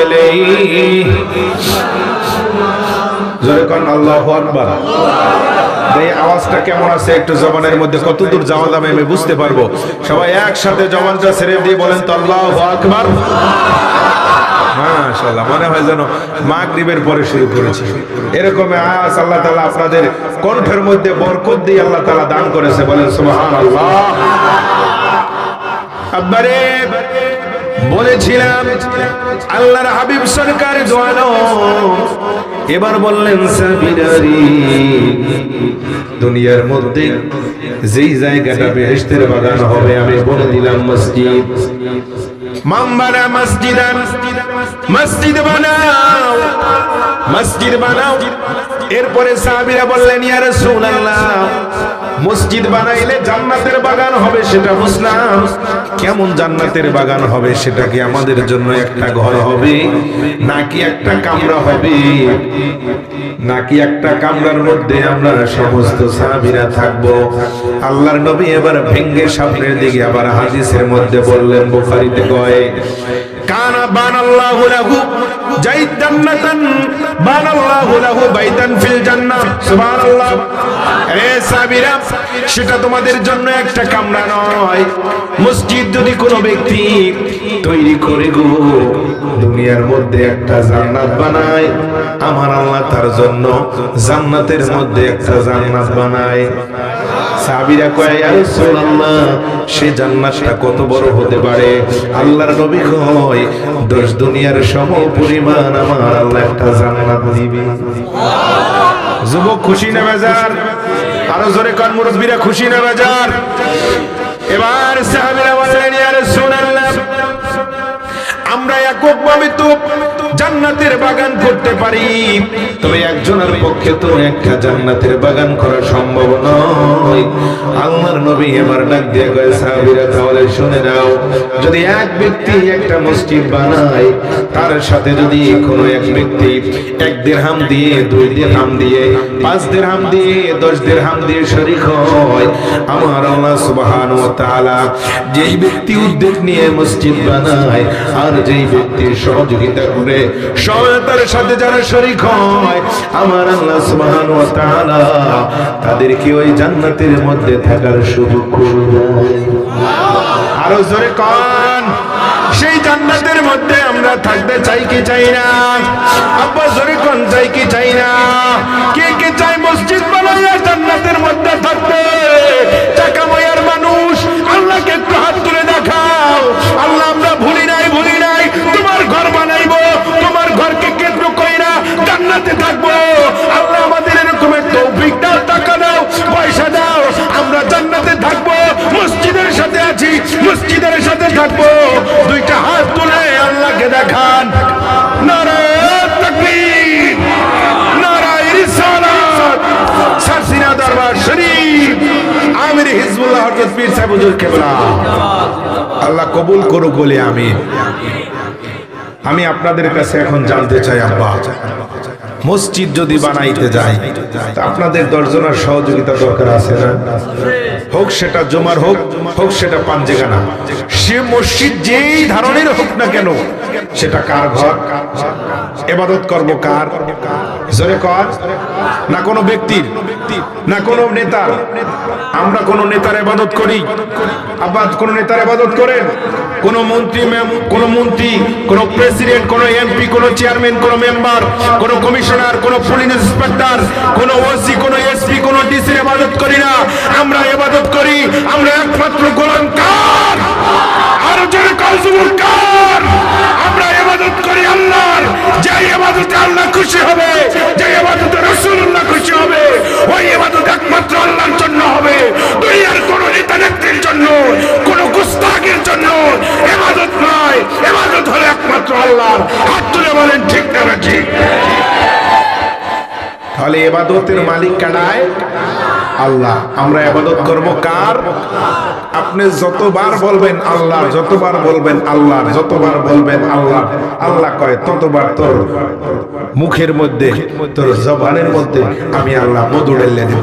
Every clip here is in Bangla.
আলাইহি। জোরে কোন আল্লাহু আকবার। এই আওয়াজটা কেমন আছে? একটু জবানের মধ্যে কত দূর যাওয়া যাবে আমি বুঝতে পারব। সবাই একসাথে জবানটা ছেড়ে দিয়ে বলেন তো আল্লাহু মনে হয় যেন পরে শুরু করেছি। এরকম আল্লাহ আপনাদের কণ্ঠের মধ্যে বরকত দিয়ে আল্লাহ দান করেছে, বলেন সুবহানাল্লাহ। বলেছিলাম, আল্লাহর হাবিব সরকার দোয়ানো এবার বললেন দুনিয়ার মধ্যে যেই জায়গাটা বেহেস্তের বাগান হবে, আমি বলে দিলাম মসজিদ। মাম্বানা মসজিদান মসজিদ বানাও মসজিদ বানাও। এরপরে সাহাবীরা বললেন, ইয়া রাসূলুল্লাহ, মসজিদ বানাইলে জান্নাতের বাগান হবে, সেটা বুঝলাম। কেমন জান্নাতের বাগান হবে, সেটা কি আমাদের জন্য একটা ঘর হবে, নাকি একটা কামরা হবে? নাকি একটা কামরার মধ্যে আমরা সমস্ত সাহাবীরা থাকব? আল্লাহর নবী এবার ভেঙ্গে সামনের দিকে আবার হাদিসের মধ্যে বললেন, বুখারীতে কয় কানা বানাল্লাহু লাহু জাইদ জান্নাতান সাবিরা, সেটা তোমাদের জন্য একটা কামরা নয়। মসজিদ যদি কোনো ব্যক্তি তৈরি করে গো, দুনিয়ার মধ্যে একটা জান্নাত বানায়, আমার আল্লাহ তার জন্য জান্নাতের মধ্যে একটা জান্নাত বানায়। রাসূলুল্লাহ, সে জান্নাতটা কত বড় হতে পারে? আল্লাহর নবী কয়, দশ দুনিয়ার সম পরিমাণ আমার আল্লাহ একটা জান্নাত দিবে যুবক খুশি না বেজার, আরও জোরে কান খুশি না বেজার। এবার সাহাবীরা বললেন ইয়া রাসূলুল্লাহ, আমরা এককভাবে তো জান্নাতের বাগান করতে পারি, তবে একজনের পক্ষে তো একটা জান্নাতের বাগান করা সম্ভব নয়। আল্লাহর নবী এবার ডাক দিয়ে কয়, সাহাবীরা তাহলে শুনে নাও, যদি এক ব্যক্তি একটা মসজিদ বানায় তার সাথে যদি কোনো এক ব্যক্তি এক দিরহাম দিয়ে, দুই দিরহাম দিয়ে, পাঁচ দিরহাম দিয়ে, দশ দিরহাম দিয়ে শরীক হয়, আমার আল্লাহ সুবহানাহু ওয়া তাআলা যেই ব্যক্তি উদ্যোগ নিয়ে মসজিদ বানায় আর যেই ব্যক্তি সহযোগিতা করে সহায়তার সাথে যারা শরীক হয়, আমার আল্লাহ সুবহানাহু ওয়া তাআলা তাদেরকে ওই জান্নাতের মধ্যে থাকার সুযোগ করে দেয়। আরও জোরে কন। সেই জান্নাতের মধ্যে আমরা থাকতে চাই কি চাই না? আব্বা জোরে কোন চাই কি চাই না? কে কে চাই মসজিদ বানাইয়া জান্নাতের মধ্যে থাকবে টাকা কেবলা, আল্লাহ কবুল করুক বলে আমি। আমি আপনাদের কাছে এখন জানতে চাই, আব্বা, মসজিদ যদি বানাইতে যাই, তা আপনাদের দশজনের সহযোগিতা দরকার আছে না? হোক সেটা জমার হোক হোক সেটা পাঞ্জেগানা সে মসজিদ যেই ধরনের হোক না কেন, সেটা কার ঘর? এবাদত করব কার? জোরে কর। না কোনো ব্যক্তির, না কোনো নেতার আমরা কোন নেতার এবাদত করি। আবার কোন নেতার এবাদত করেন? কোন মন্ত্রী কোন মন্ত্রী, কোন প্রেসিডেন্ট, কোন এমপি, কোন চেয়ারম্যান, কোন মেম্বার, কোন কমিশনার, কোন পুলিশ ইন্সপেক্টর, কোন ওসি, কোন এসপি, কোন ডিসির ইবাদত করি না। আমরা ইবাদত করি, আমরা একমাত্র গোলাম কার? জন্য ইবাদত নয় ইবাদত হলো একমাত্র আল্লাহর। হাত তুলে বলেন, ঠিক না ঠিক? তাহলে এবাদতের মালিক কানায় আল্লাহ। আমরা আবাদত করব কার? আপনি যতবার বলবেন আল্লাহ, যতবার বলবেন আল্লাহ, যতবার বলবেন আল্লাহ আল্লাহ কয়, ততবার তোর মুখের মধ্যে, তোর জবানের মধ্যে আমি আল্লাহ মধু ঢেলে দেব।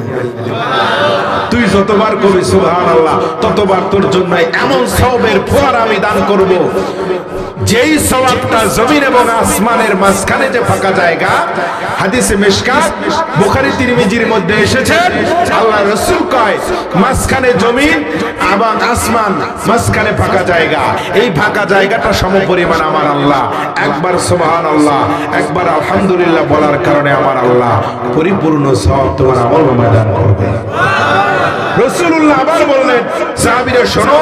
তুই যতবার কবি সুহান আল্লাহ ততবার তোর জন্য এমন সবের ফোয়ার আমি দান করব। যেই সওয়াবটা জমিন এবং আসমানের মাঝখানে যে ফাঁকা জায়গা, হাদিসে মিশকাত, বুখারী, তিরমিজির মধ্যে এসেছে, আল্লাহ রাসূল কয়, মাঝখানে জমিন এবং আসমান, মাঝখানে ফাঁকা জায়গা। এই ফাঁকা জায়গাটা সমপরিমাণ আমার আল্লাহ। একবার সোহান আল্লাহ একবার আলহামদুলিল্লাহ বলার কারণে আমার আল্লাহ পরিপূর্ণ সওয়াব তোমার আমল দান করবে। রসুল্লাহ আবার বললেন, সাহাবিরে, শোনো,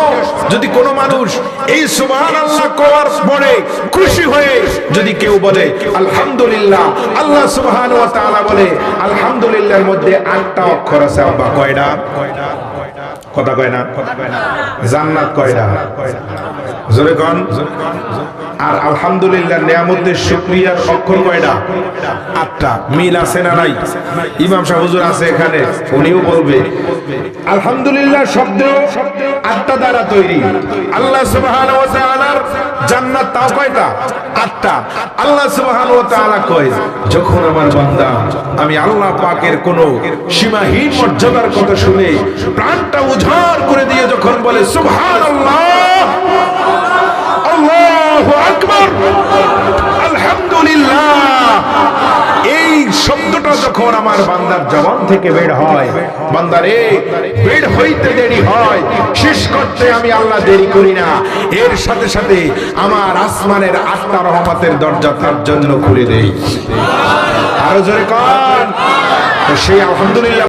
যদি কোনো মানুষ এই সুবহান আল্লাহ করার পরে খুশি হয়ে যদি কেউ বলে, আলহামদুলিল্লাহ, আল্লাহ সুবহান ওয়া তাআলা বলে, আলহামদুলিল্লাহর মধ্যে আটটা অক্ষর আছে, আব্বা, কয়টা? কথা কয় না? জান্নাত কয় না? জোরে কন। আর আলহামদুলিল্লাহ নিয়ামতের শুকরিয়ার অক্ষর কয়টা আটটা। মিল আছে না নাই? ইমাম সাহেব হুজুর আছে এখানে, উনিও বলবে। আলহামদুলিল্লাহ শব্দ আটটা দ্বারা তৈরি। আল্লাহ তাআলার জান্নাত তাও কয়টা? আটটা। আল্লাহ সুবহান ওয়া তাআলা কয়, যখন আমার বান্দা, আমি আল্লাহ পাকের কোন সীমাহীন মর্যাদার কথা শুনে প্রাণটা উজাড় করে দিয়ে যখন বলে সুবহানাল্লাহ আল্লাহু আকবার আলহামদুলিল্লাহ এই শব্দটা যখন আমার বান্দার জবান থেকে বের হয়। বান্দারে, বের হইতে দেরি হয়। শেষ করতে আমি আল্লাহ দেরি করি না। এর সাথে সাথে আমার আসমানের আত্মা রহমতের দরজা তার জন্য খুলে দেই। আরও জোরে কন। সেই আলহামদুলিল্লাহ